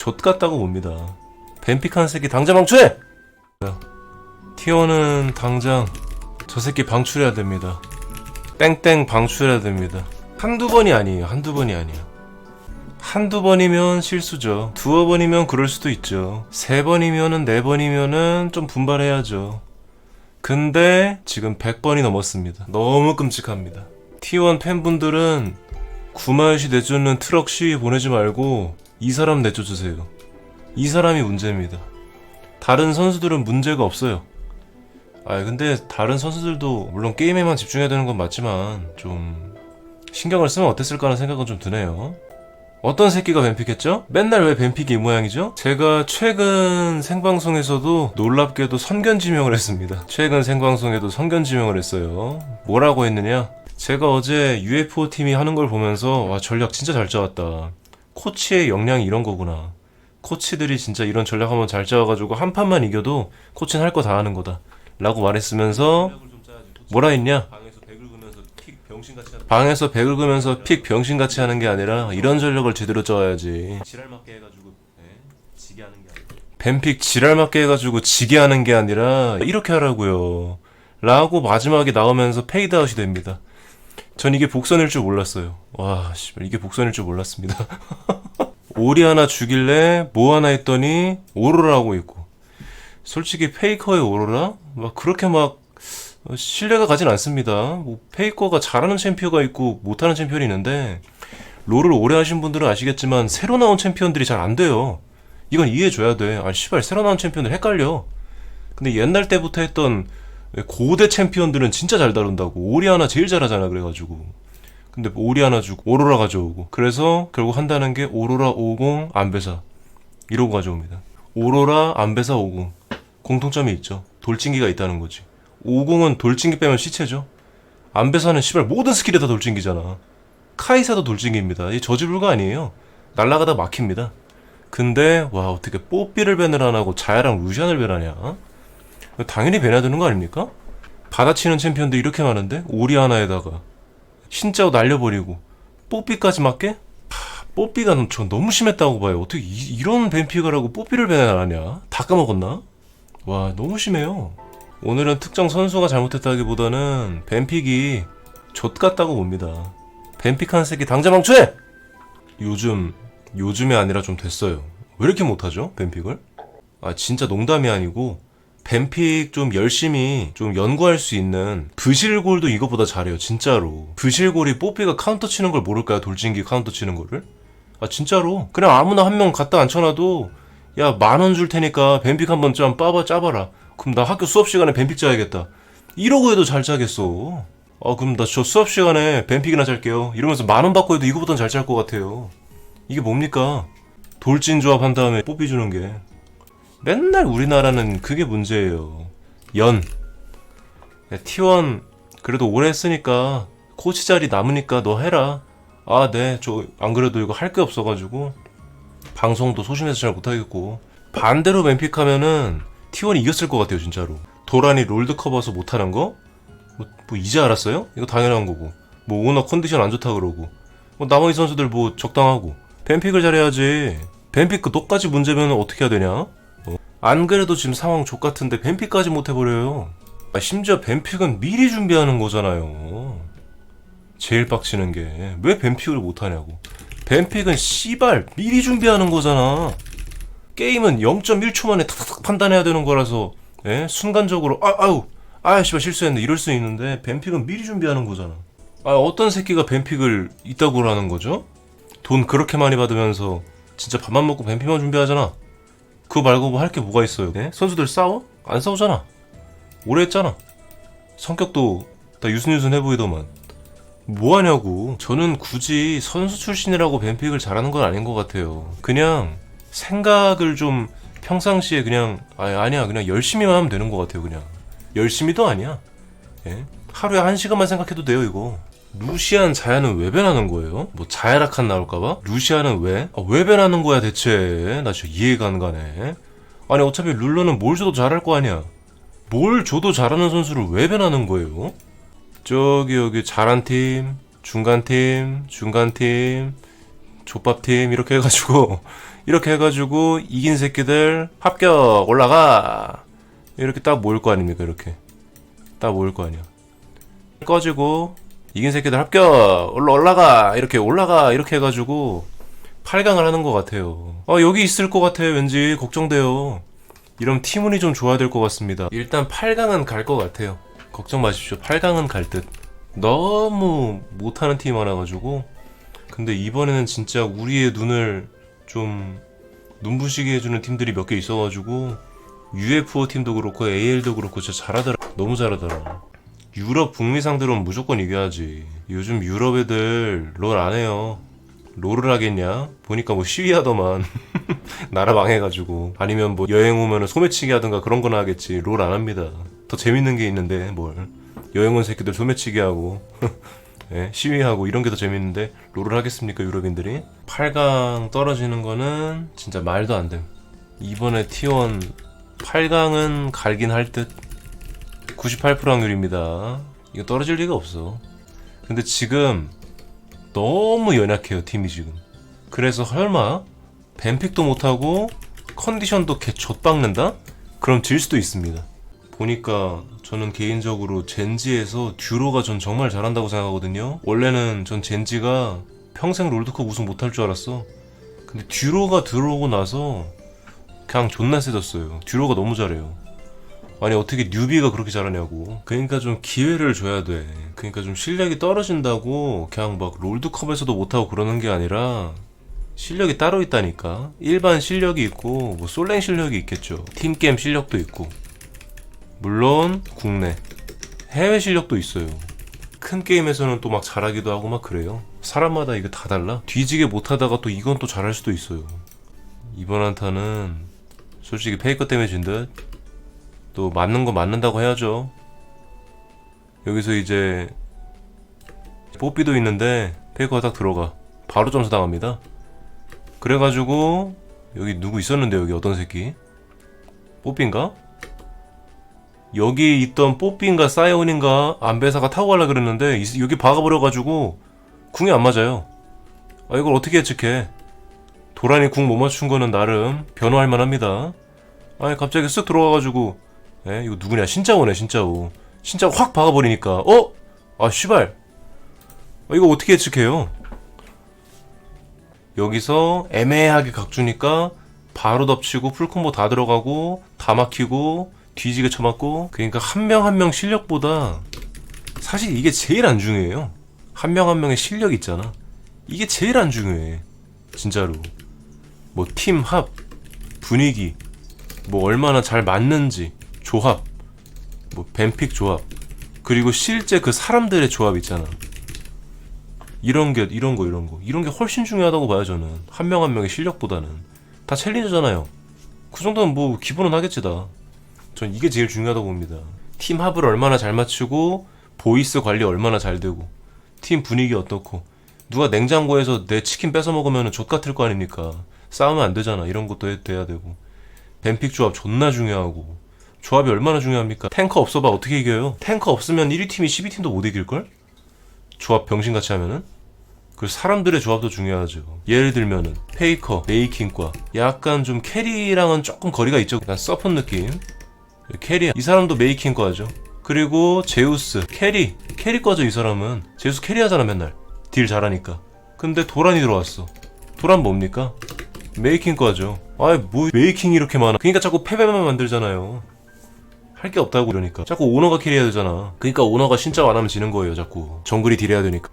좆같다고 봅니다. 뱀픽한 새끼 당장 방출해! 티오는 당장 저 새끼 방출해야 됩니다. 땡땡 방출해야 됩니다. 한두 번이 아니에요. 한두 번이 아니에요. 한두 번이면 실수죠. 두어 번이면 그럴 수도 있죠. 세 번이면은 네 번이면은 좀 분발해야죠. 근데 지금 100번이 넘었습니다. 너무 끔찍합니다. T1 팬분들은 구마유시 내쫓는 트럭 시위 보내지 말고 이 사람 내쫓으세요. 이 사람이 문제입니다. 다른 선수들은 문제가 없어요. 아 근데 다른 선수들도 물론 게임에만 집중해야 되는 건 맞지만 좀 신경을 쓰면 어땠을까 하는 생각은 좀 드네요. 어떤 새끼가 뱀픽했죠? 맨날 왜 뱀픽이 이 모양이죠? 제가 최근 생방송에서도 놀랍게도 선견 지명을 했습니다. 최근 생방송에도 선견 지명을 했어요. 뭐라고 했느냐? 제가 어제 UFO 팀이 하는 걸 보면서 와 전략 진짜 잘 짜왔다. 코치의 역량이 이런 거구나. 코치들이 진짜 이런 전략 한번 잘 짜와가지고 한 판만 이겨도 코치는 할 거 다 하는 거다. 라고 말했으면서 뭐라 했냐? 방에서 배 긁으면서 픽 병신같이 하는 게 아니라 이런 전략을 제대로 짜야지. 지랄 맞게 해가지고 지게 하는 게 아니라. 뱀픽 지랄 맞게 해가지고 지게 하는 게 아니라 이렇게 하라고요. 라고 마지막에 나오면서 페이드아웃이 됩니다. 전 이게 복선일 줄 몰랐어요. 와, 씨발 이게 복선일 줄 몰랐습니다. 오리 하나 주길래 뭐 하나 했더니 오로라고 있고. 솔직히 페이커의 오로라? 막 그렇게 막 어, 신뢰가 가진 않습니다. 뭐 페이커가 잘하는 챔피언가 있고 못하는 챔피언이 있는데 롤을 오래 하신 분들은 아시겠지만 새로 나온 챔피언들이 잘 안 돼요. 이건 이해해줘야 돼. 아 씨발 새로 나온 챔피언들 헷갈려. 근데 옛날 때부터 했던 고대 챔피언들은 진짜 잘 다룬다고. 오리아나 제일 잘하잖아 그래가지고. 근데 뭐 오리아나 주고 오로라 가져오고. 그래서 결국 한다는 게 오로라 50 안배사 이러고 가져옵니다. 오로라 안배사 50 공통점이 있죠. 돌진기가 있다는 거지. 50은 돌진기 빼면 시체죠. 안배사는 씨발 모든 스킬이 다 돌진기잖아. 카이사도 돌진기입니다. 이 저지불가 아니에요. 날라가다 막힙니다. 근데 와 어떻게 뽀삐를 밴을 안 하고 자야랑 루시안을 밴하냐? 당연히 밴해야 되는 거 아닙니까? 받아치는 챔피언들 이렇게 많은데 오리 하나에다가 신짜오 날려버리고 뽀삐까지 맞게? 하, 뽀삐가 저 너무 심했다고 봐요. 어떻게 이, 런 뱀픽을 하고 뽀삐를 밴을 안 하냐? 다 까먹었나? 와 너무 심해요. 오늘은 특정 선수가 잘못했다기보다는 뱀픽이 좆같다고 봅니다. 뱀픽한 새끼 당장 방출해! 요즘 요즘이 아니라 좀 됐어요. 왜 이렇게 못하죠? 뱀픽을? 아 진짜 농담이 아니고 뱀픽 좀 열심히 좀 연구할 수 있는 브실골도 이거보다 잘해요 진짜로. 브실골이 뽀삐가 카운터 치는 걸 모를까요? 돌진기 카운터 치는 거를? 아 진짜로. 그냥 아무나 한 명 갖다 앉혀놔도 야 만 원 줄 테니까 뱀픽 한번 좀 빠봐 짜봐라. 그럼 나 학교 수업 시간에 뱀픽 짜야겠다. 이러고 해도 잘 짜겠어. 아 그럼 나 저 수업 시간에 뱀픽이나 짤게요. 이러면서 만 원 받고 해도 이거보단 잘 짤 것 같아요. 이게 뭡니까? 돌진 조합 한 다음에 뽀삐 주는 게 맨날 우리나라는 그게 문제예요. 연. 야, T1 그래도 오래 했으니까 코치 자리 남으니까 너 해라. 아, 네. 저 안 그래도 이거 할 게 없어가지고 방송도 소심해서 잘 못하겠고 반대로 맨픽 하면은 T1이 이겼을 것 같아요, 진짜로. 도란이 롤드컵 와서 못하는 거? 뭐, 뭐 이제 알았어요? 이거 당연한 거고. 뭐 오너 컨디션 안 좋다 그러고. 뭐 나머지 선수들 뭐 적당하고. 뱀픽을 잘해야지. 뱀픽 그 똑같이 문제면 어떻게 해야 되냐? 어? 안 그래도 지금 상황 족같은데 뱀픽까지 못 해버려요. 아, 심지어 뱀픽은 미리 준비하는 거잖아요. 제일 빡치는 게 왜 뱀픽을 못 하냐고. 뱀픽은 씨발 미리 준비하는 거잖아. 게임은 0.1초 만에 탁탁 판단해야 되는 거라서 예? 순간적으로 아 아우 아 씨발 실수했네 이럴 수 있는데 뱀픽은 미리 준비하는 거잖아. 아 어떤 새끼가 뱀픽을 이따구로 하는 거죠? 돈 그렇게 많이 받으면서 진짜 밥만 먹고 뱀픽만 준비하잖아. 그거 말고 뭐 할 게 뭐가 있어요? 네? 선수들 싸워? 안 싸우잖아. 오래 했잖아. 성격도 다 유순유순 해 보이더만. 뭐 하냐고. 저는 굳이 선수 출신이라고 뱀픽을 잘하는 건 아닌 것 같아요. 그냥 생각을 좀 평상시에 그냥 아 아니야 그냥 열심히만 하면 되는 것 같아요 그냥 열심히도 아니야 예? 하루에 한 시간만 생각해도 돼요 이거 루시안 자야는 왜 변하는 거예요? 뭐 자야라칸 나올까봐? 루시안은 왜? 아, 왜 변하는 거야 대체 나 진짜 이해가 안 가네 아니 어차피 룰러는 뭘 줘도 잘할 거 아니야 뭘 줘도 잘하는 선수를 왜 변하는 거예요? 저기 여기 잘한 팀 중간 팀 중간 팀 족밥 팀 이렇게 해가지고 이렇게 해가지고 이긴 새끼들 합격 올라가 이렇게 딱 모일 거 아닙니까 이렇게 딱 모일 거 아니야 꺼지고 이긴 새끼들 합격. 올라 올라가. 이렇게 올라가. 이렇게 해가지고 8강을 하는 것 같아요. 아 여기 있을 것 같아요. 왠지 걱정돼요. 이런 팀운이 좀 좋아야 될 것 같습니다. 일단 8강은 갈 것 같아요. 걱정 마십시오. 8강은 갈 듯. 너무 못하는 팀이 많아가지고. 근데 이번에는 진짜 우리의 눈을 좀 눈부시게 해주는 팀들이 몇 개 있어가지고 UFO 팀도 그렇고 AL도 그렇고 진짜 잘하더라. 너무 잘하더라 유럽 북미 상대로는 무조건 이겨야지. 요즘 유럽 애들 롤 안 해요. 롤을 하겠냐? 보니까 뭐 시위하더만. 나라 망해가지고. 아니면 뭐 여행 오면은 소매치기 하든가 그런 거나 하겠지. 롤 안 합니다. 더 재밌는 게 있는데 뭘. 여행 온 새끼들 소매치기 하고 예, 시위하고 이런 게 더 재밌는데 롤을 하겠습니까 유럽인들이? 8강 떨어지는 거는 진짜 말도 안돼 이번에 T1 8강은 갈긴 할듯 98% 확률입니다 이거 떨어질 리가 없어 근데 지금 너무 연약해요 팀이 지금 그래서 설마 뱀픽도 못하고 컨디션도 개 좆박는다? 그럼 질 수도 있습니다 보니까 저는 개인적으로 젠지에서 듀로가 전 정말 잘한다고 생각하거든요. 원래는 전 젠지가 평생 롤드컵 우승 못할 줄 알았어. 근데 듀로가 들어오고 나서 그냥 존나 세졌어요. 듀로가 너무 잘해요. 아니 어떻게 뉴비가 그렇게 잘하냐고. 그러니까 좀 기회를 줘야 돼. 그러니까 좀 실력이 떨어진다고 그냥 막 롤드컵에서도 못하고 그러는 게 아니라 실력이 따로 있다니까. 일반 실력이 있고 뭐 솔랭 실력이 있겠죠. 팀게임 실력도 있고. 물론 국내 해외 실력도 있어요 큰 게임에서는 또 막 잘하기도 하고 막 그래요 사람마다 이거 다 달라 뒤지게 못하다가 또 이건 또 잘할 수도 있어요 이번 한타는 솔직히 페이커 때문에 진듯 또 맞는 거 맞는다고 해야죠 여기서 이제 뽀삐도 있는데 페이커가 딱 들어가 바로 점수 당합니다 그래가지고 여기 누구 있었는데 여기 어떤 새끼 뽀삐인가? 여기 있던 뽀삐인가 사이온인가 안배사가 타고 가려 그랬는데 이- 여기 박아버려가지고 궁이 안 맞아요. 아 이걸 어떻게 예측해? 도란이 궁 못 맞춘 거는 나름 변호할 만합니다. 아니 갑자기 쓱 들어와가지고 에 이거 누구냐? 신짜오네 신짜오. 신짜오 확 박아버리니까. 어? 아 씨발. 아, 이거 어떻게 예측해요? 여기서 애매하게 각주니까 바로 덮치고 풀콤보 다 들어가고 다 막히고 뒤지게 쳐맞고 그러니까 한 명 한 명 실력보다 사실 이게 제일 안 중요해요. 한 명 한 명의 실력 있잖아. 이게 제일 안 중요해. 진짜로. 뭐 팀 합 분위기 뭐 얼마나 잘 맞는지 조합 뭐 뱀픽 조합 그리고 실제 그 사람들의 조합 있잖아. 이런 게 이런 거 이런 거. 이런 게 훨씬 중요하다고 봐요 저는. 한 명 한 명의 실력보다는. 다 챌린저잖아요. 그 정도는 뭐 기본은 하겠지 다. 전 이게 제일 중요하다고 봅니다. 팀 합을 얼마나 잘 맞추고 보이스 관리 얼마나 잘 되고 팀 분위기 어떻고. 누가 냉장고에서 내 치킨 뺏어 먹으면 족 같을 거 아닙니까? 싸우면 안 되잖아. 이런 것도 해- 돼야 되고. 뱀픽 조합 존나 중요하고 조합이 얼마나 중요합니까? 탱커 없어봐 어떻게 이겨요? 탱커 없으면 1위 팀이 12팀도 못 이길 걸? 조합 병신같이 하면은 그 사람들의 조합도 중요하죠. 예를 들면은 페이커, 메이킹과 약간 좀 캐리랑은 조금 거리가 있죠. 약간 서픈 느낌. 캐리 이 사람도 메이킹 과죠 그리고 제우스 캐리 캐리 과죠 이 사람은 제우스 캐리 하잖아 맨날 딜 잘하니까 근데 도란이 들어왔어 도란 뭡니까 메이킹 과죠 아이 뭐 메이킹 이렇게 많아 그러니까 자꾸 패배만 만들잖아요 할 게 없다고 그러니까. 자꾸 오너가 캐리해야 되잖아. 그러니까 오너가 신짜 안 하면 지는 거예요 자꾸. 정글이 딜해야 되니까